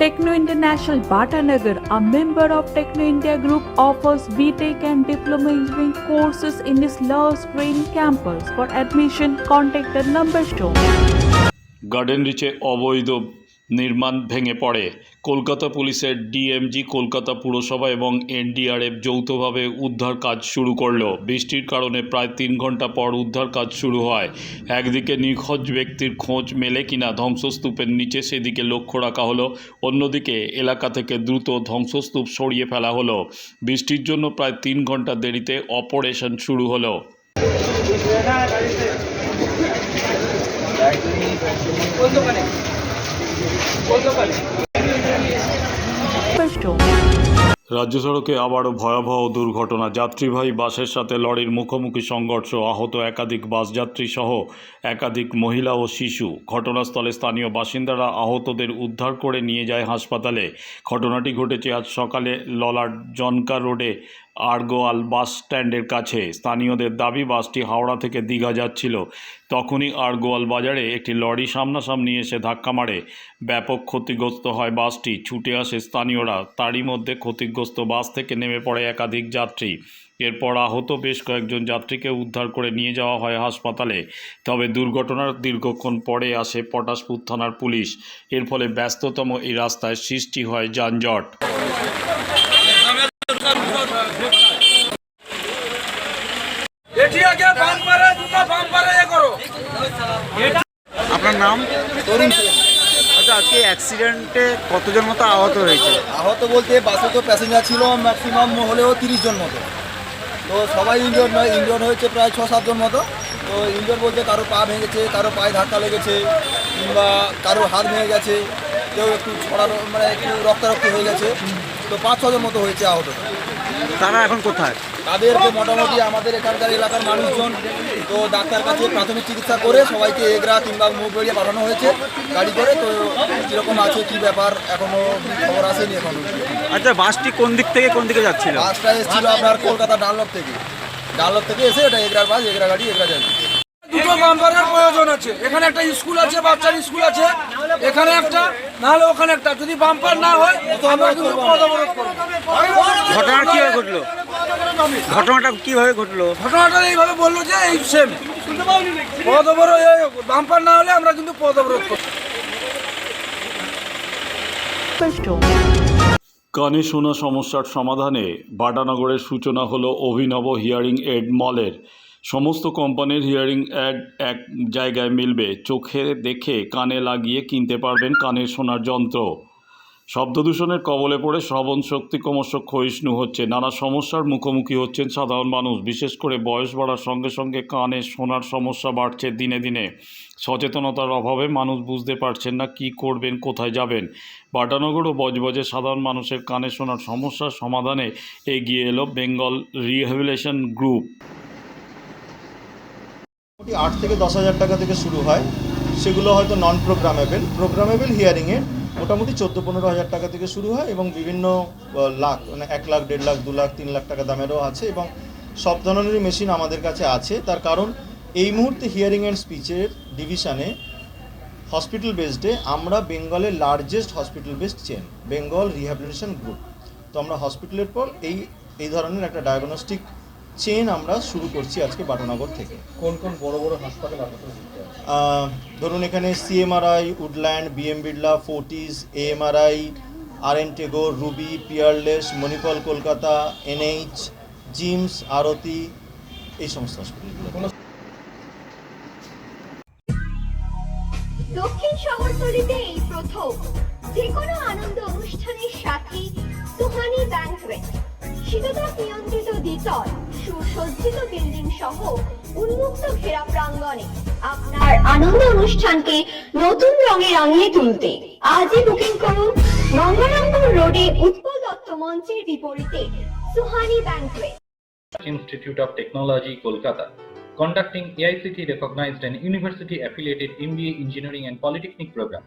Techno International Bhatanagar, a member of Techno India Group, offers BTEC and Diploma Engineering courses in its Love Screen campus. For admission, contact the number shown. Garden রিচে অবৈধ নির্মাণ ভেঙে পড়ে কলকাতা পুলিশের DMG, Kolkata পুরসভা এবং NDRF যৌথভাবে উদ্ধার কাজ শুরু করল। বৃষ্টির কারণে প্রায় তিন ঘণ্টা পর উদ্ধার কাজ শুরু হয়। একদিকে নিখোঁজ ব্যক্তির খোঁজ মেলে কিনা ধ্বংসস্তূপের নিচে সেদিকে লক্ষ্য রাখা হলো। অন্যদিকে এলাকা থেকে দ্রুত ধ্বংসস্তূপ সরিয়ে ফেলা হলো। বৃষ্টির জন্য প্রায় তিন ঘণ্টা দেরিতে অপারেশন শুরু হলো। Number shown. রাজ্য সড়কে আবারও ভয়াবহ দুর্ঘটনা। যাত্রীবাহী বাসের সাথে লরির মুখোমুখি সংঘর্ষ, আহত একাধিক বাসযাত্রী সহ একাধিক মহিলা ও শিশু। ঘটনাস্থলে স্থানীয় বাসিন্দারা আহতদের উদ্ধার করে নিয়ে যায় হাসপাতালে। ঘটনাটি ঘটেছে আজ সকালে ললার জনকা রোডে আরগোয়াল বাস স্ট্যান্ডের কাছে। স্থানীয়দের দাবি, বাসটি হাওড়া থেকে দীঘা যাচ্ছিল। তখনই আরগোয়াল বাজারে একটি লরি সামনাসামনি এসে ধাক্কা মারে। ব্যাপক ক্ষতিগ্রস্ত হয় বাসটি। ছুটে আসে স্থানীয়রা। তারই মধ্যে ক্ষতিগ্রস্ত বাস থেকে নেমে পড়ে একাধিক যাত্রী। এরপর আহত বেশ কয়েকজন যাত্রীকে উদ্ধার করে নিয়ে যাওয়া হয় হাসপাতালে। তবে দুর্ঘটনার দীর্ঘক্ষণ পরে আসে পটাশপুর থানার পুলিশ। এর ফলে ব্যস্ততম এই রাস্তায় সৃষ্টি হয় যানজট এটি আগে বাম্পারে দুটো বাম্পারে এ করো আপনার নাম? তরুণ আচ্ছা আজকে অ্যাক্সিডেন্টে কতজন মতো আহত হয়েছে? আহত বলতে বাসে তো প্যাসেঞ্জার ছিল ম্যাক্সিমাম হলেও তিরিশ জন মতো। তো সবাই ইনজোর নয় ইনজোর হয়েছে প্রায় ছ সাতজন মতো। তো ইনজোর বলতে কারও পা ভেঙেছে কারও পায়ে ধাক্কা লেগেছে কিংবা কারও হাত ভেঙে গেছে কেউ একটু ছড়ানো মানে একটু রক্তারক্তি হয়ে গেছে। তো পাঁচ ছজন মতো হয়েছে আহত। তারা এখন কোথায়? তাদেরকে মোটামুটি আমাদের এখানকার এলাকার মানুষজন তো ডাক্তার কাছে প্রাথমিক চিকিৎসা করে সবাইকে এগরা কিংবা মুখ বেরিয়ে পাঠানো হয়েছে গাড়ি করে। তো কীরকম আছে কী ব্যাপার? এখনও খবর আসেনি এখনও আচ্ছা বাসটি কোন দিক থেকে কোন দিকে যাচ্ছিল? বাসটা এসেছিল আপনার কলকাতা ডানলপ থেকে। ডানলপ থেকে এসে এটা এগরার বাস এগরা গাড়ি এগরা যাবে। দুটো বাম্পারের প্রয়োজন আছে। এখানে একটা স্কুল আছে বাচ্চার স্কুল আছে। এখানে একটা নাহলে ওখানে একটা। যদি বাম্পার না হয় আমরা কিন্তু পথ অবরোধ করব। ঘটনা কীভাবে ঘটলো? ঘটনাটা কীভাবে ঘটলো? ঘটনাটা এইভাবে বলল যে এই সেম পথ অবরোধ বাম্পার না হলে আমরা কিন্তু পথ অবরোধ করব। কানে শোনা সমস্যার সমাধানে বাটানগরের সূচনা হলো অভিনব হিয়ারিং এড মলের। সমস্ত কোম্পানির হিয়ারিং অ্যাড এক জায়গায় মিলবে। চোখে দেখে কানে লাগিয়ে কিনতে পারবেন কানের শোনার যন্ত্র। শব্দদূষণের কবলে পড়ে শ্রবণ শক্তি ক্রমশ ক্ষয়িষ্ণু হচ্ছে। নানা সমস্যার মুখোমুখি হচ্ছেন সাধারণ মানুষ। বিশেষ করে বয়স বাড়ার সঙ্গে সঙ্গে কানে শোনার সমস্যা বাড়ছে দিনে দিনে। সচেতনতার অভাবে মানুষ বুঝতে পারছেন না কি করবেন, কোথায় যাবেন। বাটানগর ও বজবজে সাধারণ মানুষের কানে শোনার সমস্যার সমাধানে এগিয়ে এলো বেঙ্গল রিহ্যাবিলেশন গ্রুপ। আট থেকে দশ হাজার টাকা থেকে শুরু হয়। সেগুলো হয়তো নন প্রোগ্রামেবল প্রোগ্রামেবল হিয়ারিংয়ে মোটামুটি চোদ্দ, পনেরো হাজার টাকা থেকে শুরু হয় এবং বিভিন্ন লাখ মানে এক লাখ, দেড় লাখ, দু লাখ, তিন লাখ টাকা দামেরও আছে এবং সব ধরনেরই মেশিন আমাদের কাছে আছে। তার কারণ এই মুহূর্তে হিয়ারিং অ্যান্ড স্পিচের ডিভিশনে হসপিটাল বেসডে আমরা বেঙ্গলের largest hospital based chain Bengal rehabilitation group তো আমরা হসপিটালের পর এই এই ধরনের একটা ডায়াগনস্টিক চেন আমরা শুরু করছি আজকে বাটানগর থেকে। কোন কোন বড় বড় হাসপাতাল ধরুন এখানে CMRI Woodland BM Birla Fortis AMRI R N Tagore Ruby Peerless Manipal Kolkata NH gems আরতি এই সমস্ত হসপিটালগুলো দক্ষিণ শহরতলিতে এই প্রথম। যে কোনো আনন্দ অনুষ্ঠানের সাথে সুহানি ব্যাংকুয়েট শীততাপ নিয়ন্ত্রিত দ্বিতল। সজ্জিত বিল্ডিং সহ উন্মুক্ত ঘেরা প্রাঙ্গণে আপনার আনন্দ অনুষ্ঠানকে নতুন রঙে রাঙিয়ে তুলতে আজই বুকিং করুন মঙ্গলাঙ্গুর রোডে উৎপল মঞ্চের বিপরীতে Suhani banquet institute of technology Kolkata Conducting AICT recognized and university affiliated MBA engineering and polytechnic programs.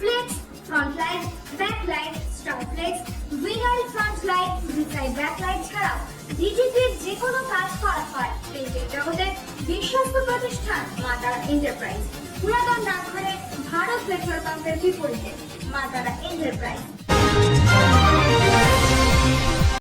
flex front light back light, star flex vinyl front light ভিসাইড back light ছাড়াও ডিজিটির যে কোনো কাজ করা হয় প্রিন্টিং জগতের বিশ্বস্ত প্রতিষ্ঠান মাতারা এন্টারপ্রাইজ। পুরাতন ডাকঘরে ভারত পেট্রোল পাম্পের বিপরীতে মাতারা এন্টারপ্রাইজ।